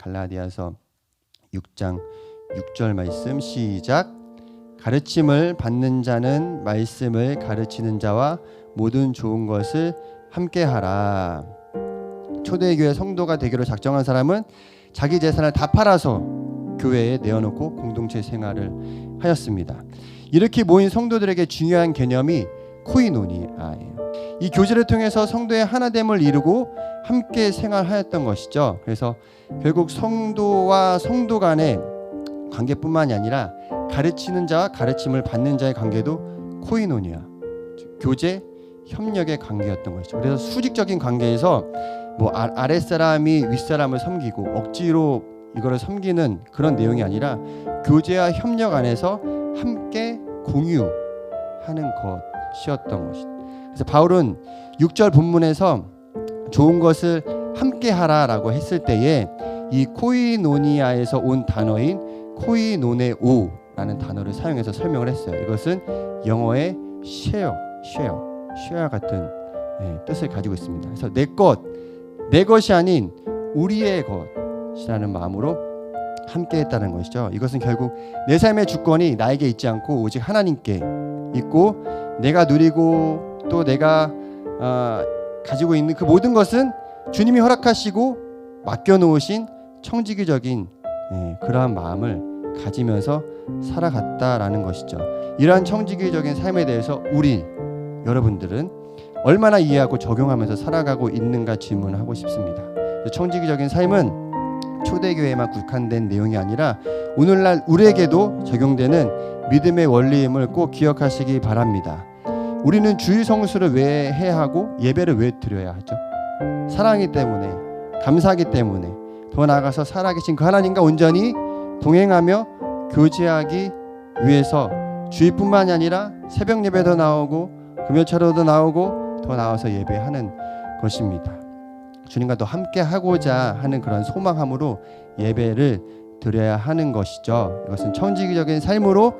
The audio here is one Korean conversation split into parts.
갈라디아서 6장 6절 말씀 시작 가르침을 받는 자는 말씀을 가르치는 자와 모든 좋은 것을 함께 하라. 초대교회 성도가 되기로 작정한 사람은 자기 재산을 다 팔아서 교회에 내어놓고 공동체 생활을 하였습니다. 이렇게 모인 성도들에게 중요한 개념이 코이노니아예요. 이 교제를 통해서 성도의 하나됨을 이루고 함께 생활하였던 것이죠. 그래서 결국 성도와 성도 간의 관계뿐만이 아니라 가르치는 자와 가르침을 받는 자의 관계도 코이노니아, 즉 교제 협력의 관계였던 것이죠. 그래서 수직적인 관계에서 뭐 아, 아랫사람이 윗사람을 섬기고 억지로 이거를 섬기는 그런 내용이 아니라 교제와 협력 안에서 함께 공유하는 것이었던 것이죠. 그래서 바울은 6절 본문에서 좋은 것을 함께 하라라고 했을 때에 이 코이노니아에서 온 단어인 코이노네오라는 단어를 사용해서 설명을 했어요. 이것은 영어의 share, share, share 같은 예, 뜻을 가지고 있습니다. 그래서 내 것, 내 것이 아닌 우리의 것이라는 마음으로 함께했다는 것이죠. 이것은 결국 내 삶의 주권이 나에게 있지 않고 오직 하나님께 있고 내가 누리고 또 내가 어, 가지고 있는 그 모든 것은 주님이 허락하시고 맡겨놓으신 청지기적인 예, 그러한 마음을 가지면서 살아갔다라는 것이죠. 이러한 청지기적인 삶에 대해서 우리 여러분들은 얼마나 이해하고 적용하면서 살아가고 있는가 질문하고 싶습니다. 청지기적인 삶은 초대교회에만 국한된 내용이 아니라 오늘날 우리에게도 적용되는 믿음의 원리임을 꼭 기억하시기 바랍니다. 우리는 주일 성수를 왜 해야 하고 예배를 왜 드려야 하죠? 사랑이기 때문에 감사하기 때문에 더 나아가서 살아계신 그 하나님과 온전히 동행하며 교제하기 위해서 주일뿐만이 아니라 새벽 예배도 나오고 금요차로도 나오고 더 나와서 예배하는 것입니다. 주님과 더 함께 하고자 하는 그런 소망함으로 예배를 드려야 하는 것이죠. 이것은 청지기적인 삶으로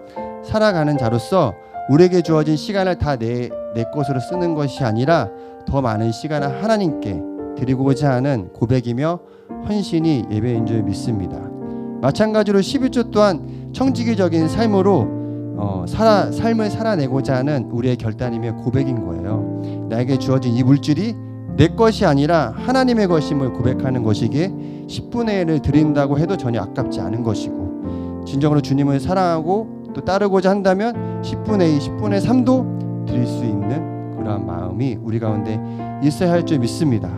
살아가는 자로서 우리에게 주어진 시간을 다 내 내 것으로 쓰는 것이 아니라 더 많은 시간을 하나님께 드리고자 하는 고백이며 헌신이 예배인 줄 믿습니다. 마찬가지로 11조 또한 청지기적인 삶으로 어, 살아, 삶을 살아내고자 하는 우리의 결단이며 고백인 거예요. 나에게 주어진 이 물질이 내 것이 아니라 하나님의 것임을 고백하는 것이기에 10분의 1을 드린다고 해도 전혀 아깝지 않은 것이고 진정으로 주님을 사랑하고 또 따르고자 한다면 10분의 2, 10분의 3도 드릴 수 있는 그러한 마음이 우리 가운데 있어야 할 줄 믿습니다.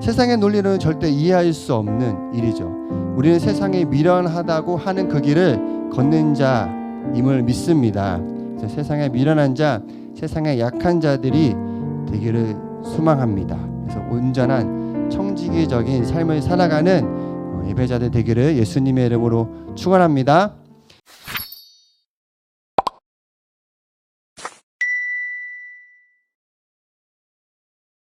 세상의 논리는 절대 이해할 수 없는 일이죠. 우리는 세상에 미련하다고 하는 그 길을 걷는 자임을 믿습니다. 세상에 미련한 자, 세상에 약한 자들이 되기를 소망합니다. 그래서 온전한 청지기적인 삶을 살아가는 어, 예배자들 되기를 예수님의 이름으로 축원합니다.